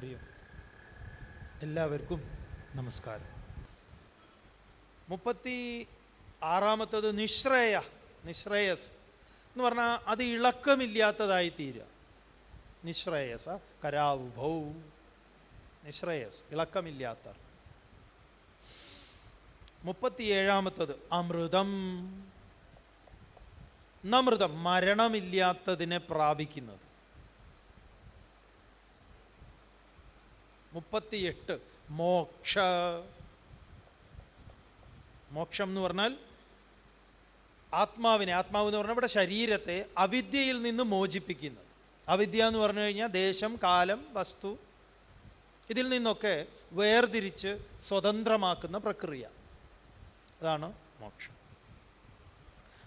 ഹരി എല്ലാവർക്കും നമസ്കാരം. മുപ്പത്തി ആറാമത്തത് നിശ്രേയ നിശ്രേയസ്. എന്ന് പറഞ്ഞാൽ അത് ഇളക്കമില്ലാത്തതായി തീരുക. നിശ്രേയസ കരാവുഭൗ നിശ്രേയസ് ഇളക്കമില്ലാത്ത മുപ്പത്തിയേഴാമത്തത് അമൃതം. നമൃതം മരണമില്ലാത്തതിനെ പ്രാപിക്കുന്നത്. മുപ്പത്തിയെട്ട്. മോക്ഷ. മോക്ഷം എന്ന് പറഞ്ഞാൽ ആത്മാവിനെ ആത്മാവ് എന്ന് പറഞ്ഞാൽ ഇവിടെ ശരീരത്തെ അവിദ്യയിൽ നിന്ന് മോചിപ്പിക്കുന്നത്. അവിദ്യ എന്ന് പറഞ്ഞു കഴിഞ്ഞാൽ ദേശം കാലം വസ്തു. ഇതിൽ നിന്നൊക്കെ വേർതിരിച്ച് സ്വതന്ത്രമാക്കുന്ന പ്രക്രിയ. അതാണ് മോക്ഷം.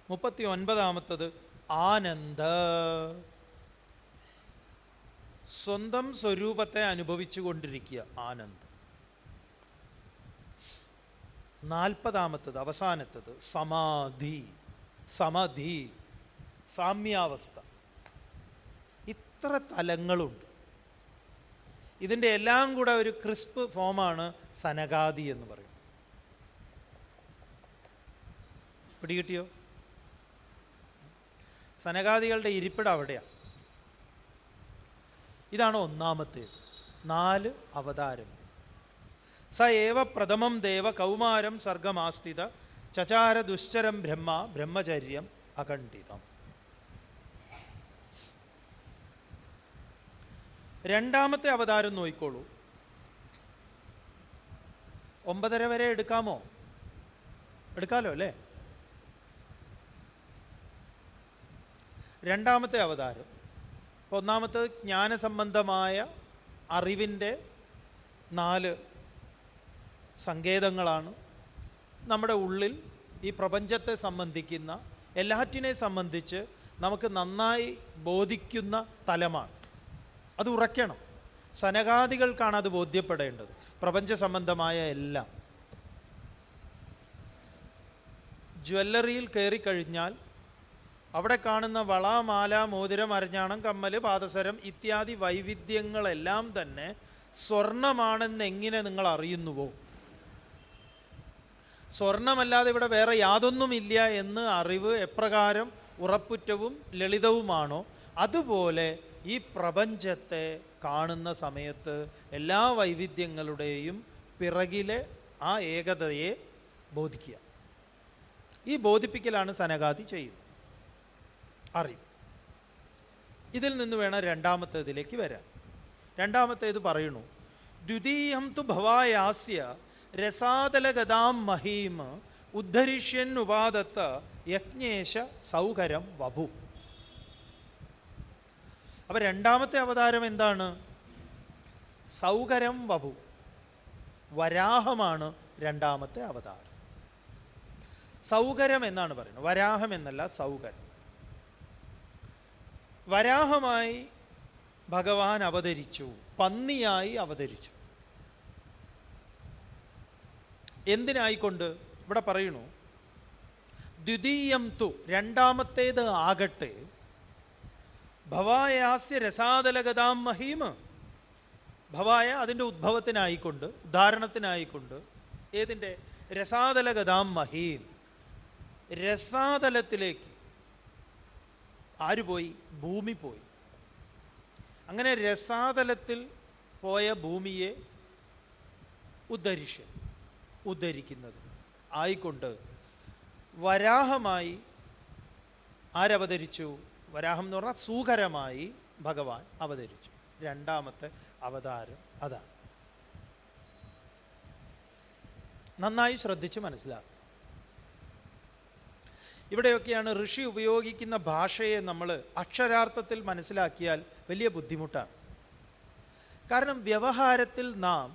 മുപ്പത്തി ഒൻപതാമത്തത് ആനന്ദ. സ്വന്തം സ്വരൂപത്തെ അനുഭവിച്ചു കൊണ്ടിരിക്കുക ആനന്ദം. നാൽപ്പതാമത്തത് അവസാനത്തത് സമാധി സമാധി സാമ്യാവസ്ഥ. ഇത്ര തലങ്ങളുണ്ട്. ഇതിന്റെ എല്ലാം കൂടെ ഒരു ക്രിസ്പ് ഫോമാണ് സനകാദി എന്ന് പറയും പിടികിട്ടിയോ? സനകാദികളുടെ ഇരിപ്പിടം അവിടെയാണ് ഇതാണ് ഒന്നാമത്തേത്. നാല് അവതാരം. സ ഏവ പ്രഥമം ദേവ കൗമാരം സർഗമാസ്ഥിത ചചാര ദുശ്ചരം ബ്രഹ്മ ബ്രഹ്മചര്യം അഖണ്ഡിതം. രണ്ടാമത്തെ അവതാരം നോയിക്കോളൂ. ഒമ്പതര വരെ എടുക്കാമോ? എടുക്കാലോ അല്ലേ? രണ്ടാമത്തെ അവതാരം. ഒന്നാമത്തത് ജ്ഞാനസംബന്ധമായ അറിവിന്റെ നാല് സങ്കേതങ്ങളാണ്. നമ്മുടെ ഉള്ളിൽ ഈ പ്രപഞ്ചത്തെ സംബന്ധിക്കുന്ന എല്ലാറ്റിനെ സംബന്ധിച്ച് നമുക്ക് നന്നായി ബോധിക്കുന്ന തലമാണ്. അത് ഉറയ്ക്കണം. സനകാദികൾക്കാണ് അത് ബോധ്യപ്പെടേണ്ടത്. പ്രപഞ്ച സംബന്ധമായ എല്ലാം. ജ്വല്ലറിയിൽ കയറിക്കഴിഞ്ഞാൽ അവിടെ കാണുന്ന വള മാല മോതിരം അരഞ്ഞാണം കമ്മൽ പാദസരം ഇത്യാദി വൈവിധ്യങ്ങളെല്ലാം തന്നെ സ്വർണമാണെന്ന് എങ്ങനെ നിങ്ങൾ അറിയുന്നുവോ? സ്വർണമല്ലാതെ ഇവിടെ വേറെ യാതൊന്നുമില്ല എന്ന് അറിവ് എപ്രകാരം ഉറപ്പുറ്റവും ലളിതവുമാണോ? അതുപോലെ ഈ പ്രപഞ്ചത്തെ കാണുന്ന സമയത്ത് എല്ലാ വൈവിധ്യങ്ങളുടെയും പിറകിലെ ആ ഏകതയെ ബോധിക്കുക. ഈ ബോധിപ്പിക്കലാണ് സനകാതി ചെയ്യുന്നത്. അറിവ് ഇതിൽ നിന്ന് വേണം രണ്ടാമത്തേതിലേക്ക് വരാൻ. രണ്ടാമത്തേത് പറയുന്നു ദ്വിതീയം തു ഭവായാസ്യ രസാതലഗതാം മഹീം ഉദ്ധരിഷ്യൻ ഉപാദത്ത യജ്ഞേശ സൗകരം വഭു. അപ്പൊ രണ്ടാമത്തെ അവതാരം എന്താണ്? സൗകരം വഭു. വരാഹമാണ് രണ്ടാമത്തെ അവതാരം. സൗകരം എന്നാണ് പറയുന്നത്. വരാഹം എന്നല്ല സൗകരം വരാഹമായി ഭഗവാൻ അവതരിച്ചു പന്നിയായി അവതരിച്ചു. എന്തിനായിക്കൊണ്ട്? ഇവിടെ പറയണു ദ്വിതീയം തു രണ്ടാമത്തേത് ആകട്ടെ. ഭവായാസ്യ രസാതലഗതാം മഹീമ. ഭവായ അതിന്റെ ഉദ്ഭവത്തിനായിക്കൊണ്ട് ഉദാഹരണത്തിനായിക്കൊണ്ട് ഏതിന്റെ? രസാതലഗതാം മഹീം. രസാതലത്തിലേക്ക് ആര് പോയി? ഭൂമി പോയി. അങ്ങനെ രസാതലത്തിൽ പോയ ഭൂമിയെ ഉദ്ധരിഷൻ ഉദ്ധരിക്കുന്നത്. ആയിക്കൊണ്ട് വരാഹമായി ആരവതരിച്ചു. വരാഹം എന്ന് പറഞ്ഞാൽ സൂകരമായി ഭഗവാൻ അവതരിച്ചു. രണ്ടാമത്തെ അവതാരം അതാണ്. നന്നായി ശ്രദ്ധിച്ച് മനസ്സിലാക്കുക. ഇവിടെയൊക്കെയാണ് ഋഷി ഉപയോഗിക്കുന്ന ഭാഷയെ നമ്മൾ അക്ഷരാർത്ഥത്തിൽ മനസ്സിലാക്കിയാൽ വലിയ ബുദ്ധിമുട്ടാണ്. കാരണം വ്യവഹാരത്തിൽ നാം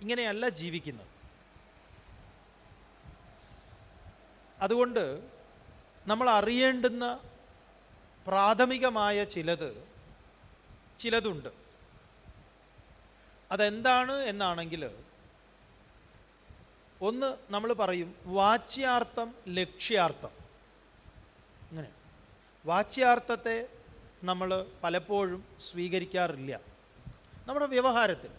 ഇങ്ങനെയല്ല ജീവിക്കുന്നത്. അതുകൊണ്ട് നമ്മൾ അറിയേണ്ടുന്ന പ്രാഥമികമായ ചിലത് ചിലതുണ്ട്. അതെന്താണ് എന്നാണെങ്കിൽ ഒന്ന് നമ്മൾ പറയും വാച്യാർത്ഥം ലക്ഷ്യാർത്ഥം. അങ്ങനെ വാച്യാർത്ഥത്തെ നമ്മൾ പലപ്പോഴും സ്വീകരിക്കാറില്ല. നമ്മുടെ വ്യവഹാരത്തിൽ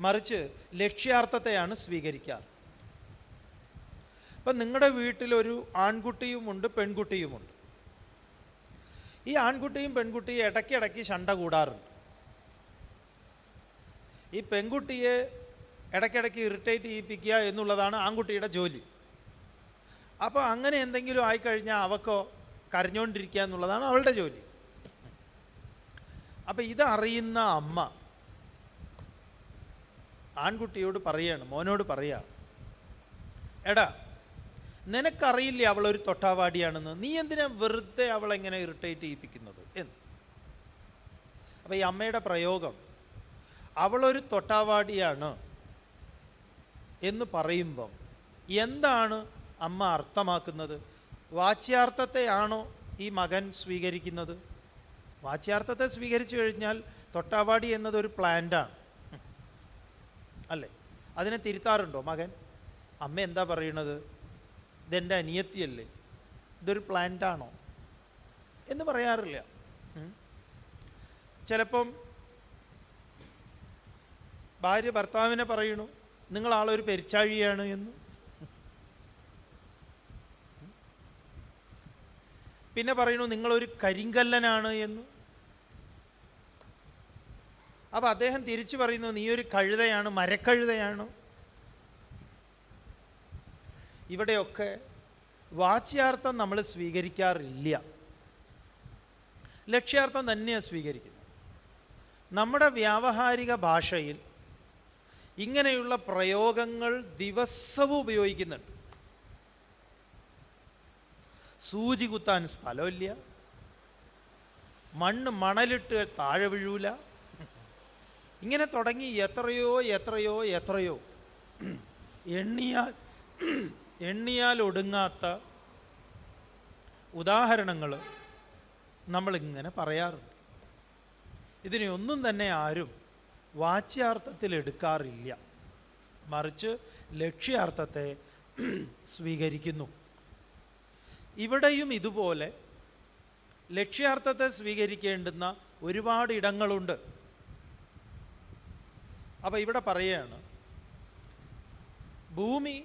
മറിച്ച് ലക്ഷ്യാർത്ഥത്തെയാണ് സ്വീകരിക്കാറ്. ഇപ്പം നിങ്ങളുടെ വീട്ടിലൊരു ആൺകുട്ടിയുമുണ്ട് പെൺകുട്ടിയുമുണ്ട്. ഈ ആൺകുട്ടിയും പെൺകുട്ടിയും ഇടയ്ക്കിടയ്ക്ക് ശണ്ട കൂടാറുണ്ട്. ഈ പെൺകുട്ടിയെ ഇടയ്ക്കിടയ്ക്ക് ഇറിറ്റേറ്റ് ചെയ്യിപ്പിക്കുക എന്നുള്ളതാണ് ആൺകുട്ടിയുടെ ജോലി. അപ്പോൾ അങ്ങനെ എന്തെങ്കിലും ആയിക്കഴിഞ്ഞാൽ അവക്കോ കരഞ്ഞുകൊണ്ടിരിക്കുക എന്നുള്ളതാണ് അവളുടെ ജോലി. അപ്പം ഇതറിയുന്ന അമ്മ ആൺകുട്ടിയോട് പറയാണ് മോനോട് പറയാ എടാ നിനക്കറിയില്ലേ അവളൊരു തൊട്ടാവാടിയാണെന്ന്. നീ എന്തിനാ വെറുതെ അവളെങ്ങനെ ഇറിറ്റേറ്റ് ചെയ്യിപ്പിക്കുന്നത്? എന്ന്. അപ്പോൾ ഈ അമ്മയുടെ പ്രയോഗം അവളൊരു തൊട്ടാവാടിയാണ്. എന്ന് പറയുമ്പം എന്താണ് അമ്മ അർത്ഥമാക്കുന്നത്? വാച്യാർത്ഥത്തെയാണോ ഈ മകൻ സ്വീകരിക്കുന്നത്? വാച്യാർത്ഥത്തെ സ്വീകരിച്ചു കഴിഞ്ഞാൽ തൊട്ടാവാടി എന്നതൊരു പ്ലാന്റാണ് അല്ലേ? അതിനെ തിരുത്താറുണ്ടോ മകൻ? അമ്മ എന്താ പറയണത്? ഇതെന്റെ അനിയത്തിയല്ലേ? ഇതൊരു പ്ലാന്റാണോ എന്ന് പറയാറില്ല. ചിലപ്പം ഭാര്യ ഭർത്താവിനെ പറയണു നിങ്ങൾ ആളൊരു പെരിച്ചാഴിയാണ് എന്ന്. പിന്നെ പറയുന്നു നിങ്ങളൊരു കരിങ്കല്ലനാണ് എന്ന്. അപ്പം അദ്ദേഹം തിരിച്ചു പറയുന്നു നീ ഒരു കഴുതയാണ് മരക്കഴുതയാണ്. ഇവിടെയൊക്കെ വാച്യാർത്ഥം നമ്മൾ സ്വീകരിക്കാറില്ല. ലക്ഷ്യാർത്ഥം തന്നെയാണ് സ്വീകരിക്കുന്നത്. നമ്മുടെ വ്യാവഹാരിക ഭാഷയിൽ ഇങ്ങനെയുള്ള പ്രയോഗങ്ങൾ ദിവസവും ഉപയോഗിക്കുന്നുണ്ട്. സൂചി കുത്താൻ സ്ഥലമില്ല. മണ്ണ് മണലിട്ട് താഴെ വീഴൂല. ഇങ്ങനെ തുടങ്ങി എത്രയോ എത്രയോ എത്രയോ. എണ്ണിയാൽ എണ്ണിയാൽ ഒടുങ്ങാത്ത ഉദാഹരണങ്ങൾ നമ്മളിങ്ങനെ പറയാറുണ്ട്. ഇതിനെ ഒന്നും തന്നെ ആരും വാച്യാർത്ഥത്തിൽ എടുക്കാറില്ല. മറിച്ച് ലക്ഷ്യാർത്ഥത്തെ സ്വീകരിക്കുന്നു. ഇവിടെയും ഇതുപോലെ ലക്ഷ്യാർത്ഥത്തെ സ്വീകരിക്കേണ്ടുന്ന ഒരുപാട് ഇടങ്ങളുണ്ട്. അപ്പോൾ ഇവിടെ പറയുകയാണ് ഭൂമി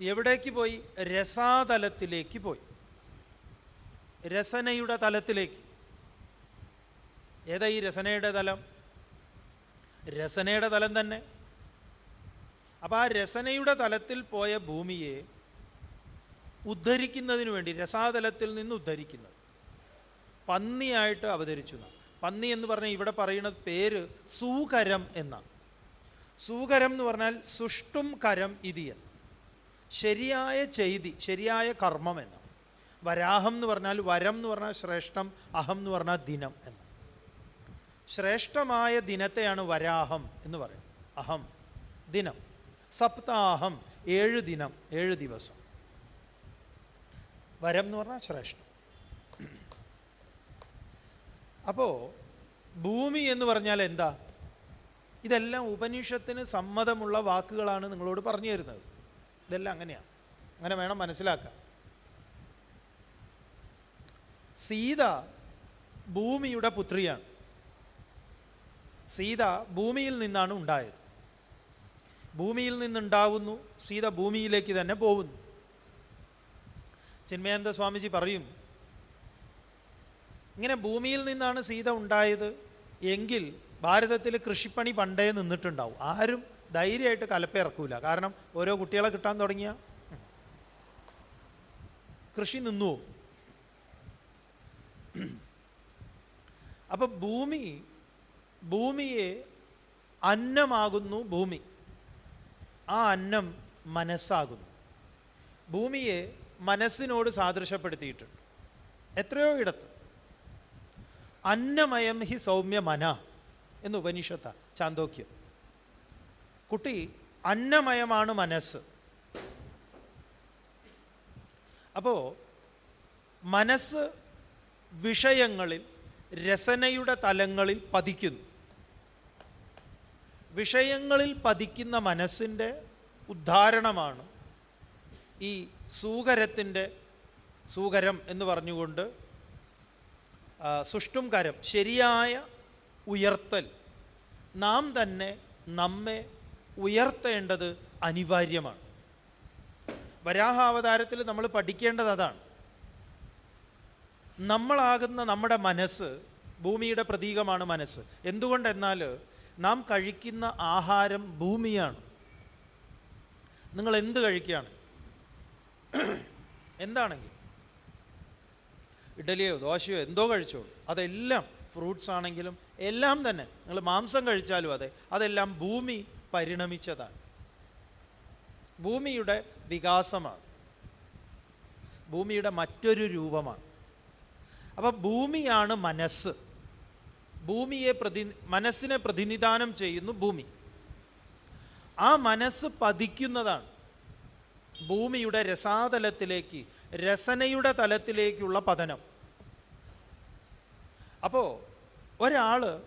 എവിടേക്ക് പോയി? രസാതലത്തിലേക്ക് പോയി. രസനയുടെ തലത്തിലേക്ക്. ഏതാ ഈ രസനയുടെ തലം? രസനയുടെ തലം തന്നെ. അപ്പം ആ രസനയുടെ തലത്തിൽ പോയ ഭൂമിയെ ഉദ്ധരിക്കുന്നതിന് വേണ്ടി രസാതലത്തിൽ നിന്ന് ഉദ്ധരിക്കുന്നത്. പന്നിയായിട്ട് അവതരിച്ചു. പന്നി എന്ന് പറഞ്ഞാൽ ഇവിടെ പറയുന്ന പേര് സൂകരം എന്നാണ്. സൂകരം എന്ന് പറഞ്ഞാൽ സുഷ്ടും കരം ഇതിയൻ ശരിയായ ചെയ്തി ശരിയായ കർമ്മം എന്നാണ്. വരാഹം എന്ന് പറഞ്ഞാൽ വരം എന്ന് പറഞ്ഞാൽ ശ്രേഷ്ഠം അഹം എന്ന് പറഞ്ഞാൽ ദിനം എന്ന്. ശ്രേഷ്ഠമായ ദിനത്തെയാണ് വരാഹം എന്ന് പറയുന്നത്. അഹം ദിനം. സപ്താഹം ഏഴ് ദിനം ഏഴ് ദിവസം. വരം എന്ന് പറഞ്ഞാൽ ശ്രേഷ്ഠം. അപ്പോൾ ഭൂമി എന്ന് പറഞ്ഞാൽ എന്താ? ഇതെല്ലാം ഉപനിഷത്തിന് സമ്മതമുള്ള വാക്കുകളാണ് നിങ്ങളോട് പറഞ്ഞു തരുന്നത്. ഇതെല്ലാം അങ്ങനെയാണ് അങ്ങനെ വേണം മനസ്സിലാക്കാം സീത ഭൂമിയുടെ പുത്രിയാണ്. സീത ഭൂമിയിൽ നിന്നാണ് ഉണ്ടായത്. ഭൂമിയിൽ നിന്നുണ്ടാവുന്നു സീത ഭൂമിയിലേക്ക് തന്നെ പോകുന്നു. ചിന്മയാനന്ദ സ്വാമിജി പറയും ഇങ്ങനെ ഭൂമിയിൽ നിന്നാണ് സീത ഉണ്ടായത് എങ്കിൽ ഭാരതത്തിൽ കൃഷിപ്പണി പണ്ടേ നിന്നിട്ടുണ്ടാവും. ആരും ധൈര്യമായിട്ട് കലപ്പിറക്കൂല കാരണം ഓരോ കുട്ടികളെ കിട്ടാൻ തുടങ്ങിയ കൃഷി നിന്നു അപ്പോൾ ഭൂമി ഭൂമിയെ അന്നമാകുന്നു ഭൂമി. ആ അന്നം മനസ്സാകുന്നു. ഭൂമിയെ മനസ്സിനോട് സാദൃശ്യപ്പെടുത്തിയിട്ടുണ്ട്. എത്രയോ ഇടത്ത്. അന്നമയം ഹി സൗമ്യ മന എന്ന് ഉപനിഷത്ത ചാന്തോക്യം. കുട്ടി അന്നമയമാണ് മനസ്സ്. അപ്പോൾ മനസ്സ് വിഷയങ്ങളിൽ രസനയുടെ തലങ്ങളിൽ പതിക്കുന്നു. വിഷയങ്ങളിൽ പതിക്കുന്ന മനസ്സിന്റെ ഉദ്ധാരണമാണ് ഈ സൂകരത്തിന്റെ സൂകരം എന്ന് പറഞ്ഞുകൊണ്ട് സുഷ്ടും കരം ശരിയായ ഉയർത്തൽ. നാം തന്നെ നമ്മെ ഉയർത്തേണ്ടത് അനിവാര്യമാണ്. വരാഹാവതാരത്തിൽ നമ്മൾ പഠിക്കേണ്ടത് അതാണ്. നമ്മളാകുന്ന നമ്മുടെ മനസ്സ് ഭൂമിയുടെ പ്രതീകമാണ് മനസ്സ്. എന്തുകൊണ്ടെന്നാൽ നാം കഴിക്കുന്ന ആഹാരം ഭൂമിയാണ്. നിങ്ങൾ എന്ത് കഴിക്കുകയാണ്? എന്താണെങ്കിൽ? ഇഡലിയോ ദോശയോ എന്തോ കഴിച്ചോളൂ. അതെല്ലാം ഫ്രൂട്ട്സ് ആണെങ്കിലും എല്ലാം തന്നെ. നിങ്ങൾ മാംസം കഴിച്ചാലും അതെ. അതെല്ലാം ഭൂമി പരിണമിച്ചതാണ്. ഭൂമിയുടെ വികാസമാണ്. ഭൂമിയുടെ മറ്റൊരു രൂപമാണ്. അപ്പം ഭൂമിയാണ് മനസ്സ്. ഭൂമിയെ പ്രതി മനസ്സിനെ പ്രതിനിധാനം ചെയ്യുന്നു ഭൂമി. ആ മനസ്സ് പതിക്കുന്നതാണ്. ഭൂമിയുടെ രസാതലത്തിലേക്ക് രസനയുടെ തലത്തിലേക്കുള്ള പതനം. അപ്പോൾ ഒരാൾ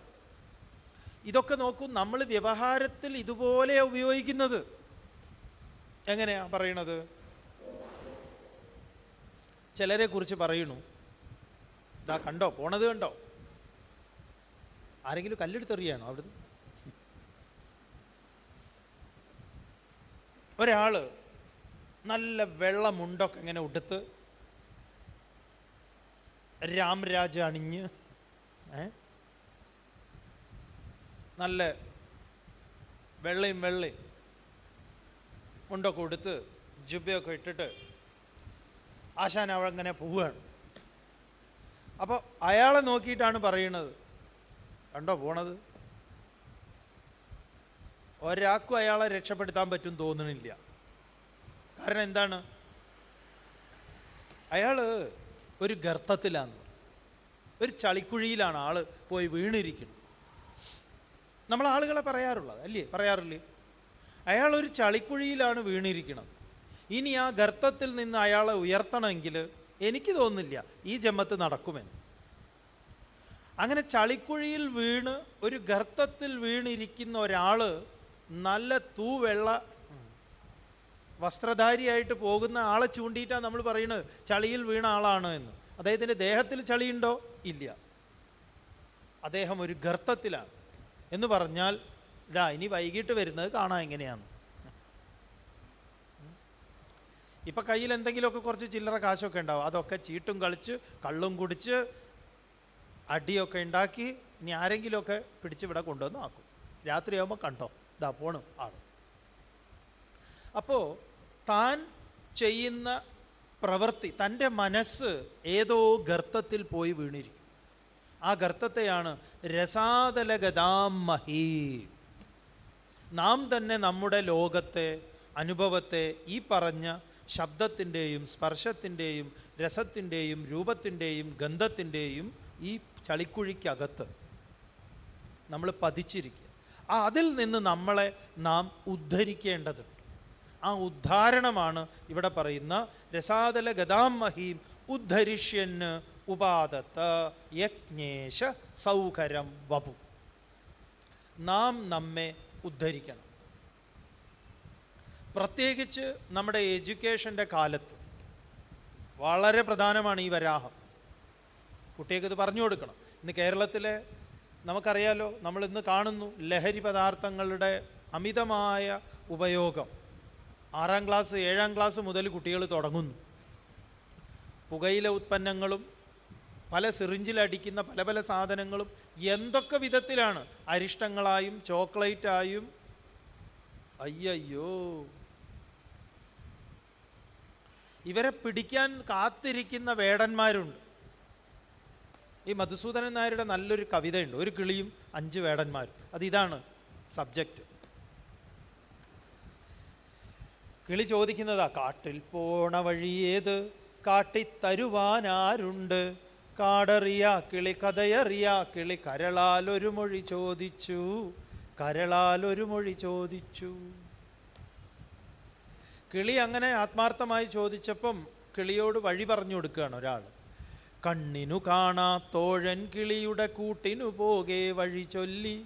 ഇതൊക്കെ നോക്കൂ നമ്മൾ വ്യവഹാരത്തിൽ ഇതുപോലെ ഉപയോഗിക്കുന്നത്. എങ്ങനെയാ പറയണത്? ചിലരെ കുറിച്ച് പറയണു. ഇതാ കണ്ടോ പോണത് കണ്ടോ? ആരെങ്കിലും കല്ലെടുത്തെറിയാണോ അവിടുന്ന്? ഒരാൾ നല്ല വെള്ളമുണ്ടൊക്കെ ഇങ്ങനെ ഉടുത്ത് രാംരാജ അണിഞ്ഞ് നല്ല വെള്ളയും വെള്ളയും മുണ്ടൊക്കെ ഉടുത്ത് ജുബയൊക്കെ ഇട്ടിട്ട് ആശാൻ അവൾ അങ്ങനെ പോവുകയാണ്. അപ്പോൾ അയാളെ നോക്കിയിട്ടാണ് പറയുന്നത് കണ്ടോ പോണത്? ഒരാൾക്കും അയാളെ രക്ഷപ്പെടുത്താൻ പറ്റും തോന്നണില്ല. കാരണം എന്താണ്? അയാൾ ഒരു ഗർത്തത്തിലാണ് ഒരു ചളിക്കുഴിയിലാണ് ആൾ പോയി വീണിരിക്കുന്നത്. നമ്മൾ ആളുകളെ പറയാറുള്ളത് അല്ലേ? പറയാറില്ലേ? അയാൾ ഒരു ചളിക്കുഴിയിലാണ് വീണിരിക്കുന്നത്. ഇനി ആ ഗർത്തത്തിൽ നിന്ന് അയാളെ ഉയർത്തണമെങ്കിൽ എനിക്ക് തോന്നുന്നില്ല ഈ ജമ്മത്ത് നടക്കുമെന്ന്. അങ്ങനെ ചളിക്കുഴിയിൽ വീണ് ഒരു ഗർത്തത്തിൽ വീണിരിക്കുന്ന ഒരാൾ നല്ല തൂവെള്ള വസ്ത്രധാരിയായിട്ട് പോകുന്ന ആളെ ചൂണ്ടിയിട്ടാണ് നമ്മൾ പറയുന്നത് ചളിയിൽ വീണ ആളാണ് എന്ന്. അദ്ദേഹത്തിന്റെ ദേഹത്തിൽ ചളിയുണ്ടോ? ഇല്ല. അദ്ദേഹം ഒരു ഗർത്തത്തിലാണ്. എന്ന് പറഞ്ഞാൽ ഇതാ ഇനി വൈകിട്ട് വരുന്നത് കാണാൻ എങ്ങനെയാണ് ഇപ്പം കയ്യിൽ എന്തെങ്കിലുമൊക്കെ കുറച്ച് ചില്ലറ കാശൊക്കെ ഉണ്ടാവും. അതൊക്കെ ചീട്ടും കളിച്ച് കള്ളും കുടിച്ച് അടിയൊക്കെ ഉണ്ടാക്കി ഇനി ആരെങ്കിലുമൊക്കെ പിടിച്ച് ഇവിടെ കൊണ്ടുവന്ന് ആക്കും. രാത്രിയാകുമ്പോൾ കണ്ടോ? ഇതാ പോണു ആണ് അപ്പോൾ താൻ ചെയ്യുന്ന പ്രവൃത്തി തന്റെ മനസ്സ് ഏതോ ഗർത്തത്തിൽ പോയി വീണിരിക്കും. ആ ഗർത്തത്തെയാണ് രസാതലഗതാം മഹീ നാം തന്നെ നമ്മുടെ ലോകത്തെ അനുഭവത്തെ ഈ പറഞ്ഞ ശബ്ദത്തിന്റെയും സ്പർശത്തിന്റെയും രസത്തിന്റെയും രൂപത്തിന്റെയും ഗന്ധത്തിന്റെയും ഈ ചളിക്കുഴിക്കകത്ത് നമ്മൾ പതിച്ചിരിക്കുക. ആ അതിൽ നിന്ന് നമ്മളെ നാം ഉദ്ധരിക്കേണ്ടതുണ്ട്. ആ ഉദ്ധാരണമാണ് ഇവിടെ പറയുന്ന രസാതല ഗതാം മഹീം ഉദ്ധരിഷ്യന് ഉപാദത്ത് യജ്ഞേശ സൗകരം വപു. നാം നമ്മെ ഉദ്ധരിക്കണം. പ്രത്യേകിച്ച് നമ്മുടെ എഡ്യൂക്കേഷന്റെ കാലത്ത് വളരെ പ്രധാനമാണ് ഈ വരാഹം. കുട്ടികൾക്ക് ഇത് പറഞ്ഞു കൊടുക്കണം. ഇന്ന് കേരളത്തിലെ നമുക്കറിയാലോ നമ്മൾ ഇന്ന് കാണുന്നു ലഹരി പദാർത്ഥങ്ങളുടെ അമിതമായ ഉപയോഗം. ആറാം ക്ലാസ് ഏഴാം ക്ലാസ് മുതൽ കുട്ടികൾ തുടങ്ങുന്നു. പുകയില ഉത്പന്നങ്ങളും പല സിറിഞ്ചിലടിക്കുന്ന പല പല സാധനങ്ങളും എന്തൊക്കെ വിധത്തിലാണ്? അരിഷ്ടങ്ങളായും ചോക്ലേറ്റായും അയ്യയ്യോ. ഇവരെ പിടിക്കാൻ കാത്തിരിക്കുന്ന വേടന്മാരുണ്ട്. ഈ മധുസൂദനൻ നായരുടെ നല്ലൊരു കവിതയുണ്ട്. ഒരു കിളിയും അഞ്ച് വേടന്മാരും. അത് ഇതാണ് സബ്ജക്റ്റ് കിളി ചോദിക്കുന്നതാ കാട്ടിൽ പോണ വഴിയേത് കാട്ടിത്തരുവാനാരുണ്ട് കാടറിയ കിളി കഥയറിയ കിളി കരളാൽ ഒരു മൊഴി ചോദിച്ചു കരളാൽ ഒരു മൊഴി ചോദിച്ചു. കിളി അങ്ങനെ ആത്മാർത്ഥമായി ചോദിച്ചപ്പം കിളിയോട് വഴി പറഞ്ഞു കൊടുക്കുകയാണ് ഒരാൾ കണ്ണിനു കാണാ തോഴൻ കിളിയുടെ കൂട്ടിനു പോകെ വഴി ചൊല്ലി.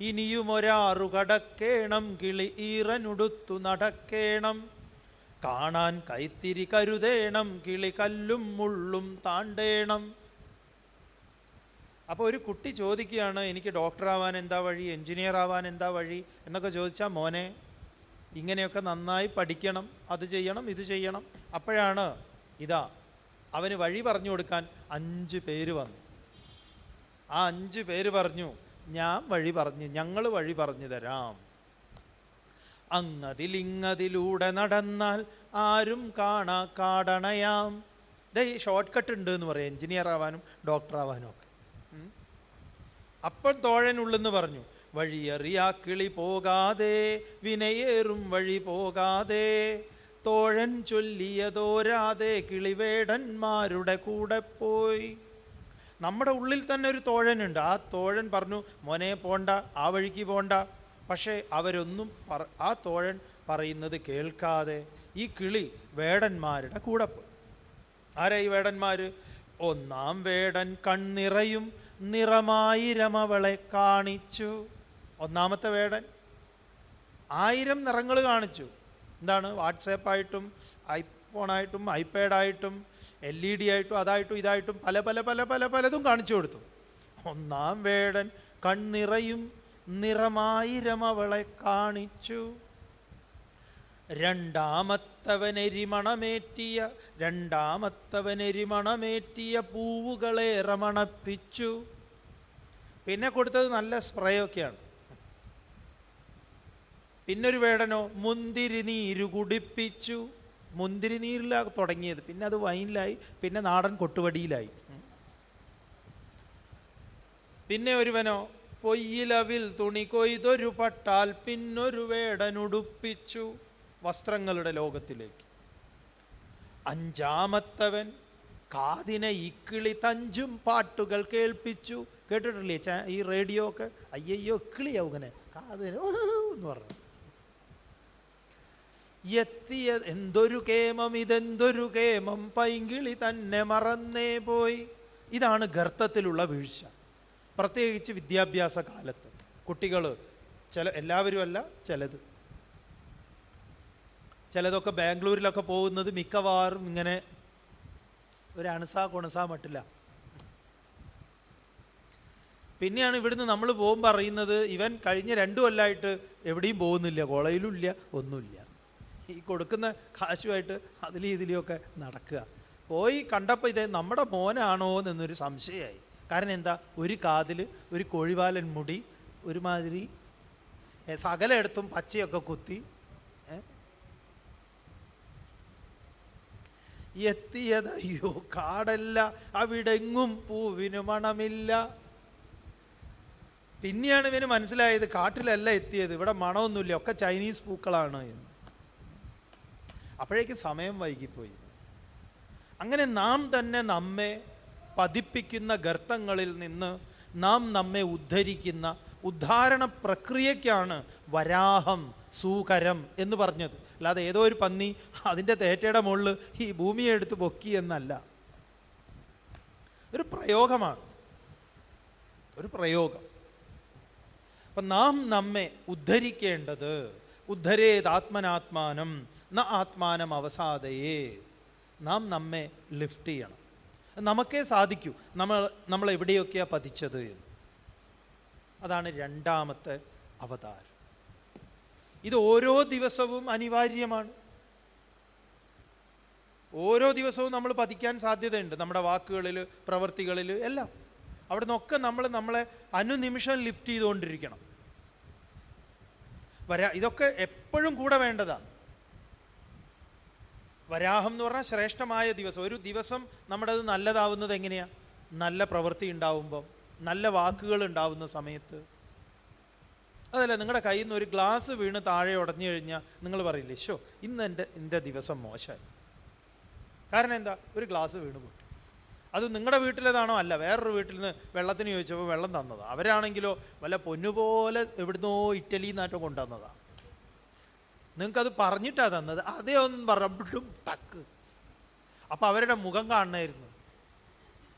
ഇനിയുമൊരാറു കടക്കേണം കിളി ഈറനുടുത്തു നടക്കേണം. കാണാൻ കൈത്തിരി കരുതേണം കിളി കല്ലും മുള്ളും താണ്ടേണം. അപ്പോൾ ഒരു കുട്ടി ചോദിക്കുകയാണ് എനിക്ക് ഡോക്ടർ ആവാൻ എന്താ വഴി? എൻജിനീയർ ആവാൻ എന്താ വഴി? എന്നൊക്കെ ചോദിച്ചാൽ മോനെ ഇങ്ങനെയൊക്കെ നന്നായി പഠിക്കണം അത് ചെയ്യണം ഇത് ചെയ്യണം. അപ്പോഴാണ് ഇതാ അവന് വഴി പറഞ്ഞു കൊടുക്കാൻ അഞ്ച് പേര് വന്നു. ആ അഞ്ച് പേര് പറഞ്ഞു ഞാൻ വഴി പറഞ്ഞ് ഞങ്ങൾ വഴി പറഞ്ഞു തരാം. അങ്ങതിലിങ്ങതിലൂടെ നടന്നാൽ ആരും കാണാ കാടണയാം. ദേ ഷോർട്ട് കട്ട് ഉണ്ട് എന്ന് പറയാം എഞ്ചിനീയർ ആവാനും ഡോക്ടർ ആവാനും ഒക്കെ. അപ്പം തോഴനുള്ളെന്ന് പറഞ്ഞു വഴിയറിയാ കിളി പോകാതെ വിനയേറും വഴി പോകാതെ തോഴൻ ചൊല്ലിയതോരാതെ കിളിവേടന്മാരുടെ കൂടെ പോയി. നമ്മുടെ ഉള്ളിൽ തന്നെ ഒരു തോഴനുണ്ട്. ആ തോഴൻ പറഞ്ഞു മോനെ പോണ്ട ആ വഴിക്ക് പോണ്ട. പക്ഷേ അവരൊന്നും പറ ആ തോഴൻ പറയുന്നത് കേൾക്കാതെ ഈ കിളി വേടന്മാരുടെ കൂടെ പോയി. ആരാ ഈ വേടന്മാർ ഒന്നാം വേടൻ കണ്ണിറയും നിറമായിരമവളെ കാണിച്ചു. ഒന്നാമത്തെ വേടൻ ആയിരം നിറങ്ങൾ കാണിച്ചു. എന്താണ്? വാട്സാപ്പായിട്ടും ഐഫോണായിട്ടും ഐപാഡായിട്ടും എൽ ഇ ഡി ആയിട്ടും അതായിട്ടും ഇതായിട്ടും പല പല പല പല പലതും കാണിച്ചു കൊടുത്തു. ഒന്നാം വേടൻ കണ്ണിറയും നിറമായിരം അവളെ കാണിച്ചു. രണ്ടാമത്തവനെരിമണമേറ്റിയ രണ്ടാമത്തവനെരിമണമേറ്റിയ പൂവുകളെ രമണപ്പിച്ചു പിന്നെ കൊടുത്തത് നല്ല സ്പ്രേ ഒക്കെയാണ് പിന്നൊരു വേടനോ മുന്തിരി നീര് കുടിപ്പിച്ചു. മുന്തിരി നീരിലാണ് തുടങ്ങിയത്. പിന്നെ അത് വൈനിലായി പിന്നെ നാടൻ കൊട്ടുവടിയിലായി. പിന്നെ ഒരുവനോ പൊയ്യിലവിൽ തുണി കൊയ്തൊരു പട്ടാൽ പിന്നൊരു വേടനുടുപ്പിച്ചു വസ്ത്രങ്ങളുടെ ലോകത്തിലേക്ക്. അഞ്ചാമത്തവൻ കാതിനെ ഇക്കിളി തഞ്ചും പാട്ടുകൾ കേൾപ്പിച്ചു. കേട്ടിട്ടില്ലേ ഈ റേഡിയോ ഒക്കെ? അയ്യയ്യോ ഇക്കിളിയാവുകനെ കാതിന് എന്ന് പറഞ്ഞു. എത്തിയ എന്തൊരു കേമം ഇതെന്തൊരു കേമം പൈങ്കിളി തന്നെ മറന്നേ പോയി. ഇതാണ് ഗർത്തത്തിലുള്ള വീഴ്ച. പ്രത്യേകിച്ച് വിദ്യാഭ്യാസ കാലത്ത്. കുട്ടികൾ ചില എല്ലാവരും അല്ല ചിലത്. ചിലതൊക്കെ ബാംഗ്ലൂരിലൊക്കെ പോകുന്നത് മിക്കവാറും ഇങ്ങനെ ഒരു അണസാ കൊണസാ മട്ടില്ല പിന്നെയാണ് ഇവിടുന്ന് നമ്മൾ പോകുമ്പോൾ അറിയുന്നത് ഇവൻ കഴിഞ്ഞ രണ്ടു കൊല്ലമായിട്ട് എവിടെയും പോകുന്നില്ല കോളേജിലും ഇല്ല ഒന്നുമില്ല. ഈ കൊടുക്കുന്ന കാശുമായിട്ട് അതിലും ഇതിലെയൊക്കെ നടക്കുക. പോയി കണ്ടപ്പോൾ ഇത് നമ്മുടെ മോനാണോ എന്നൊരു സംശയമായി. കാരണം എന്താ? ഒരു കാതിൽ ഒരു കോഴിവാലൻ മുടി ഒരുമാതിരി സകലയിടത്തും പച്ചയൊക്കെ കുത്തി എത്തിയതയ്യോ കാടല്ല അവിടെങ്ങും പൂവിന് മണമില്ല. പിന്നെയാണ് ഇവന് മനസ്സിലായത് കാട്ടിലല്ല എത്തിയത് ഇവിടെ മണമൊന്നുമില്ല ഒക്കെ ചൈനീസ് പൂക്കളാണ് എന്ന്. അപ്പോഴേക്ക് സമയം വൈകിപ്പോയി. അങ്ങനെ നാം തന്നെ നമ്മെ പതിപ്പിക്കുന്ന ഗർത്തങ്ങളിൽ നിന്ന് നാം നമ്മെ ഉദ്ധരിക്കുന്ന ഉദ്ധാരണ പ്രക്രിയയ്ക്കാണ് വരാഹം സൂകരം എന്ന് പറഞ്ഞത്. അല്ലാതെ ഏതോ ഒരു പന്നി അതിന്റെ തേറ്റയുടെ മുകളിൽ ഈ ഭൂമിയെ എടുത്ത് പൊക്കി എന്നല്ല. ഒരു പ്രയോഗമാണ്. ഒരു പ്രയോഗം. അപ്പം നാം നമ്മെ ഉദ്ധരിക്കേണ്ടത് ഉദ്ധരേത് ആത്മനാത്മാനം ന ആത്മാനം അവസാദയേ. നാം നമ്മെ ലിഫ്റ്റ് ചെയ്യണം. നമുക്കേ സാധിക്കൂ. നമ്മൾ നമ്മൾ എവിടെയൊക്കെയാണ് പതിച്ചത് എന്ന്. അതാണ് രണ്ടാമത്തെ അവതാരം. ഇത് ഓരോ ദിവസവും അനിവാര്യമാണ്. ഓരോ ദിവസവും നമ്മൾ പതിക്കാൻ സാധ്യതയുണ്ട്. നമ്മുടെ വാക്കുകളിൽ പ്രവൃത്തികളിൽ എല്ലാം. അവിടെ നിന്നൊക്കെ നമ്മൾ നമ്മളെ അനുനിമിഷം ലിഫ്റ്റ് ചെയ്തുകൊണ്ടിരിക്കണം. വരാ ഇതൊക്കെ എപ്പോഴും കൂടെ വേണ്ടതാണ്. വരാഹം എന്ന് പറഞ്ഞാൽ ശ്രേഷ്ഠമായ ദിവസം. ഒരു ദിവസം നമ്മുടെ അത് നല്ലതാവുന്നത് എങ്ങനെയാണ് നല്ല പ്രവൃത്തി ഉണ്ടാവുമ്പം നല്ല വാക്കുകൾ ഉണ്ടാവുന്ന സമയത്ത്. അതല്ല നിങ്ങളുടെ കയ്യിൽ നിന്ന് ഒരു ഗ്ലാസ് വീണ് താഴെ ഉടഞ്ഞു കഴിഞ്ഞാൽ നിങ്ങൾ പറയില്ലേ ഷോ ഇന്ന് എന്റെ എന്റെ ദിവസം മോശമായി. കാരണം എന്താ? ഒരു ഗ്ലാസ് വീണ് പോയി. അത് നിങ്ങളുടെ വീട്ടിലേതാണോ? അല്ല വേറൊരു വീട്ടിൽ നിന്ന് വെള്ളത്തിന് ചോദിച്ചപ്പോൾ വെള്ളം തന്നതാണ് അവരാണെങ്കിലോ വല്ല പൊന്നുപോലെ എവിടുന്നോ ഇറ്റലിയിൽ നിന്നാറ്റോ കൊണ്ടുവന്നതാണ് നിങ്ങൾക്കത് പറഞ്ഞിട്ടാ തന്നത്. അതേ ഒന്നും പറഞ്ഞിട്ടും ടക്ക്. അപ്പോൾ അവരുടെ മുഖം കാണണമായിരുന്നു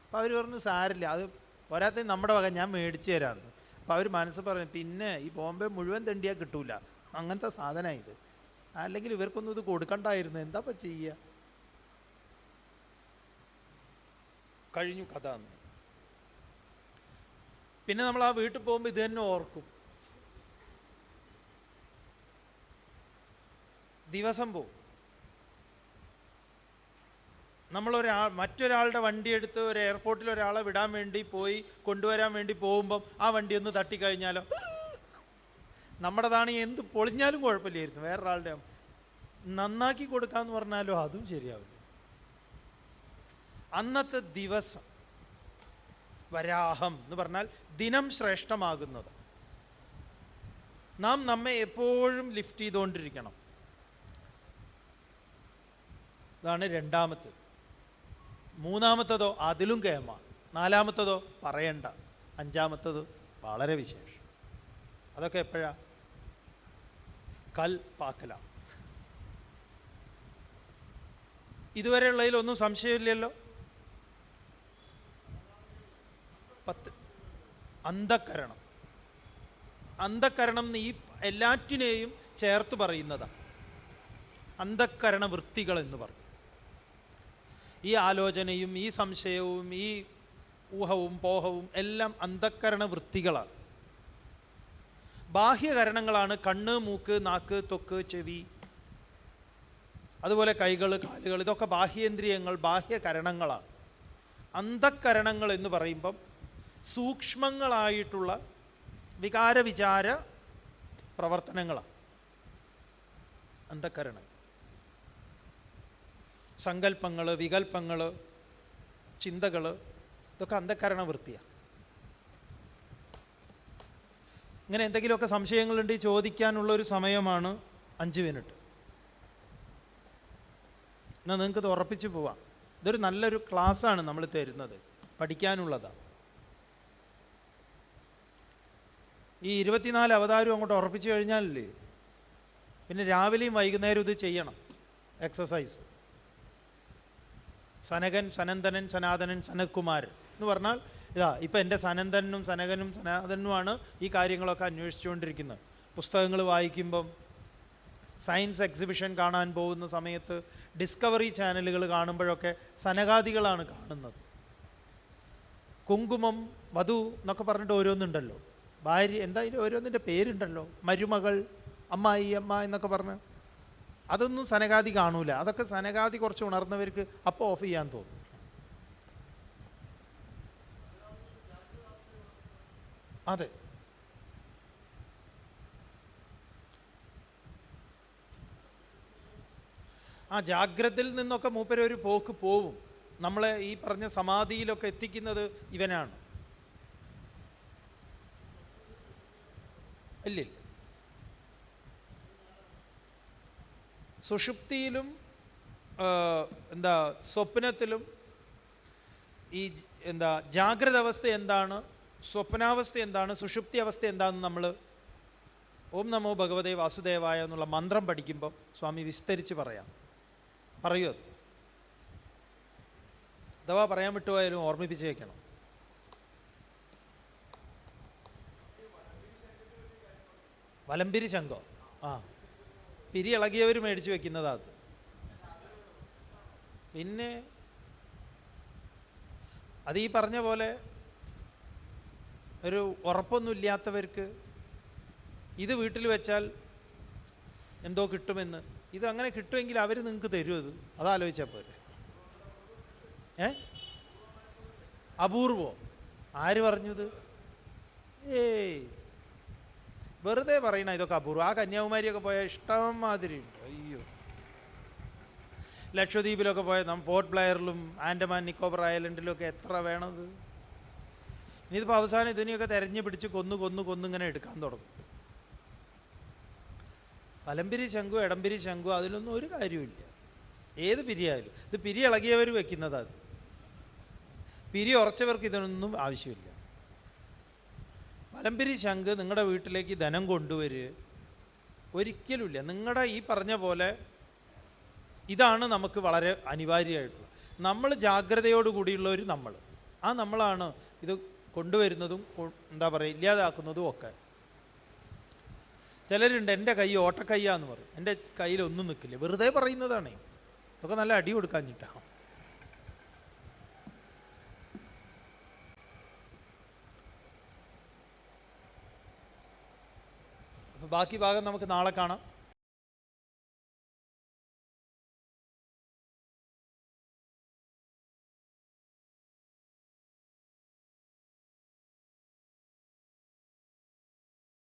അപ്പോൾ അവർ പറഞ്ഞു സാരില്ല അത് പോരാത്ത നമ്മുടെ വക ഞാൻ മേടിച്ചു തരാമെന്ന്. അപ്പോൾ അവർ മനസ്സ് പറഞ്ഞു പിന്നെ ഈ ബോംബെ മുഴുവൻ തെണ്ടിയാൽ കിട്ടൂല. അങ്ങനത്തെ സാധനമാണ് ഇത്. അല്ലെങ്കിൽ ഇവർക്കൊന്നും ഇത് കൊടുക്കണ്ടായിരുന്നു. എന്താ ഇപ്പം ചെയ്യുക കഴിഞ്ഞു കഥ പിന്നെ നമ്മൾ ആ വീട്ടിൽ പോകുമ്പോൾ ഇത് തന്നെ ഓർക്കും. ദിവസം പോവും. നമ്മളൊരാൾ മറ്റൊരാളുടെ വണ്ടി എടുത്ത് ഒരു എയർപോർട്ടിൽ ഒരാളെ വിടാൻ വേണ്ടി പോയി കൊണ്ടുവരാൻ വേണ്ടി പോകുമ്പം ആ വണ്ടി ഒന്ന് തട്ടിക്കഴിഞ്ഞാലോ? നമ്മുടേതാണ് എന്ത് പൊളിഞ്ഞാലും കുഴപ്പമില്ലായിരുന്നു. വേറൊരാളുടെ നന്നാക്കി കൊടുക്കാന്ന് പറഞ്ഞാലോ അതും ശരിയാവില്ല. അന്നത്തെ ദിവസം വരാഹം എന്ന് പറഞ്ഞാൽ ദിനം ശ്രേഷ്ഠമാകുന്നത്. നാം നമ്മെ എപ്പോഴും ലിഫ്റ്റ് ചെയ്തുകൊണ്ടിരിക്കണം. ഇതാണ് രണ്ടാമത്തേത്. മൂന്നാമത്തതോ അതിലും കേമാണ്. നാലാമത്തതോ പറയണ്ട. അഞ്ചാമത്തത് വളരെ വിശേഷം. അതൊക്കെ എപ്പോഴാ? കൽ പാക്കല. ഇതുവരെയുള്ളതിലൊന്നും സംശയമില്ലല്ലോ? പത്ത്. അന്ധക്കരണം അന്ധക്കരണം ഈ എല്ലാറ്റിനെയും ചേർത്ത് പറയുന്നതാണ് അന്ധക്കരണ വൃത്തികൾ എന്ന് പറയും. ഈ ആലോചനയും ഈ സംശയവും ഈ ഊഹവും പോഹവും എല്ലാം അന്ധക്കരണ വൃത്തികളാണ്. ബാഹ്യകരണങ്ങളാണ് കണ്ണ് മൂക്ക് നാക്ക് തൊക്ക് ചെവി അതുപോലെ കൈകൾ കാലുകൾ ഇതൊക്കെ ബാഹ്യേന്ദ്രിയങ്ങൾ ബാഹ്യകരണങ്ങളാണ് അന്ധക്കരണങ്ങൾ എന്ന് പറയുമ്പം സൂക്ഷ്മങ്ങളായിട്ടുള്ള വികാര വിചാര പ്രവർത്തനങ്ങളാണ്. അന്ധക്കരണം സങ്കല്പങ്ങൾ വികല്പങ്ങൾ ചിന്തകൾ ഇതൊക്കെ അന്ധക്കരണ വൃത്തിയാണ് ഇങ്ങനെ എന്തെങ്കിലുമൊക്കെ സംശയങ്ങളുണ്ടെങ്കിൽ ചോദിക്കാനുള്ള ഒരു സമയമാണ് അഞ്ച് മിനിറ്റ്. എന്നാൽ നിങ്ങൾക്ക് ഇത് ഉറപ്പിച്ച് പോവാം. ഇതൊരു നല്ലൊരു ക്ലാസ്സാണ് നമ്മൾ തരുന്നത്. പഠിക്കാനുള്ളതാണ് ഈ ഇരുപത്തിനാല് അവതാരം അങ്ങോട്ട് ഉറപ്പിച്ചു കഴിഞ്ഞാലല്ലേ? പിന്നെ രാവിലെയും വൈകുന്നേരം ഇത് ചെയ്യണം. എക്സസൈസ്. സനകൻ സനന്ദനൻ സനാതനൻ സനത്കുമാരൻ എന്ന് പറഞ്ഞാൽ ഇതാ ഇപ്പം എന്റെ സനന്ദനും സനകനും സനാതനുമാണ് ഈ കാര്യങ്ങളൊക്കെ അന്വേഷിച്ചുകൊണ്ടിരിക്കുന്നത്. പുസ്തകങ്ങൾ വായിക്കുമ്പം സയൻസ് എക്സിബിഷൻ കാണാൻ പോകുന്ന സമയത്ത് ഡിസ്കവറി ചാനലുകൾ കാണുമ്പോഴൊക്കെ സനകാദികളാണ് കാണുന്നത്. കുങ്കുമം വധു എന്നൊക്കെ പറഞ്ഞിട്ട് ഓരോന്നുണ്ടല്ലോ. ഭാര്യ എന്തായാലും ഓരോന്നിന്റെ പേരുണ്ടല്ലോ. മരുമകൾ അമ്മായി അമ്മ എന്നൊക്കെ പറഞ്ഞ് അതൊന്നും സനകാതി കാണൂല. അതൊക്കെ സനകാതി കുറച്ച് ഉണർന്നവർക്ക് അപ്പോൾ ഓഫ് ചെയ്യാൻ തോന്നും. അതെ. ആ ജാഗ്രതയിൽ നിന്നൊക്കെ മൂപ്പര് ഒരു പോക്ക് പോവും. നമ്മളെ ഈ പറഞ്ഞ സമാധിയിലൊക്കെ എത്തിക്കുന്നത് ഇവനാണ്. ഇല്ലില്ല. സുഷുപ്തിയിലും എന്താ സ്വപ്നത്തിലും ഈ എന്താ ജാഗ്രത അവസ്ഥ എന്താണ് സ്വപ്നാവസ്ഥ എന്താണ് സുഷുപ്തി അവസ്ഥ എന്താണെന്ന് നമ്മൾ ഓം നമോ ഭഗവതേ വാസുദേവായ എന്നുള്ള മന്ത്രം പഠിക്കുമ്പോൾ സ്വാമി വിസ്തരിച്ച് പറയാം. പറയൂ അത്. അഥവാ പറയാൻ വിട്ടുപോയാലും ഓർമ്മിപ്പിച്ച് വയ്ക്കണം വലമ്പിരി ശങ്കോ ആ. പിരി ഇളകിയവർ മേടിച്ച് വെക്കുന്നതാ അത്. പിന്നെ അത് ഈ പറഞ്ഞ പോലെ ഒരു ഉറപ്പൊന്നുമില്ലാത്തവർക്ക് ഇത് വീട്ടിൽ വെച്ചാൽ എന്തോ കിട്ടുമെന്ന്. ഇത് അങ്ങനെ കിട്ടുമെങ്കിൽ അവർ നിങ്ങൾക്ക് തരുമത് അത്. അതാലോചിച്ചാൽ പോരെ. ഏ? അപൂർവം? ആര് പറഞ്ഞത്? ഏയ്. വെറുതെ പറയണ ഇതൊക്കെ അപൂർവം. ആ കന്യാകുമാരിയൊക്കെ പോയാൽ ഇഷ്ടം മാതിരി ഉണ്ട്. അയ്യോ. ലക്ഷദ്വീപിലൊക്കെ പോയ നമ്മൾ പോർട്ട് ബ്ലയറിലും ആൻഡമാൻ നിക്കോബർ ഐലൻഡിലും ഒക്കെ എത്ര വേണത്? ഇനിയിപ്പോൾ അവസാനം ഇതിനെയൊക്കെ തെരഞ്ഞു പിടിച്ച് കൊന്നു കൊന്നു കൊന്നിങ്ങനെ എടുക്കാൻ തുടങ്ങും. പലമ്പിരി ശംഖു എടംപിരി ശംഖു അതിലൊന്നും ഒരു കാര്യമില്ല ഏത് പിരിയായാലും. ഇത് പിരി ഇളകിയവർ വെക്കുന്നതാണ് പിരി ഉറച്ചവർക്ക് ഇതിനൊന്നും ആവശ്യമില്ല. പലമ്പിരി ശംഖ് നിങ്ങളുടെ വീട്ടിലേക്ക് ധനം കൊണ്ടുവരിക ഒരിക്കലുമില്ല നിങ്ങളുടെ ഈ പറഞ്ഞ പോലെ ഇതാണ് നമുക്ക് വളരെ അനിവാര്യമായിട്ടുള്ളത് നമ്മൾ ജാഗ്രതയോടുകൂടിയുള്ള ഒരു നമ്മൾ ആ നമ്മളാണ് ഇത് കൊണ്ടുവരുന്നതും എന്താ പറയുക ഇല്ലാതാക്കുന്നതും ഒക്കെ. ചിലരുണ്ട് എന്റെ കൈ ഓട്ടക്കയ്യാന്ന് പറയും. എന്റെ കയ്യിലൊന്നും നിൽക്കില്ല വെറുതെ പറയുന്നതാണ്. ഇതൊക്കെ നല്ല അടി കൊടുക്കാഞ്ഞിട്ടാ. ബാക്കി ഭാഗം നമുക്ക് നാളെ കാണാം.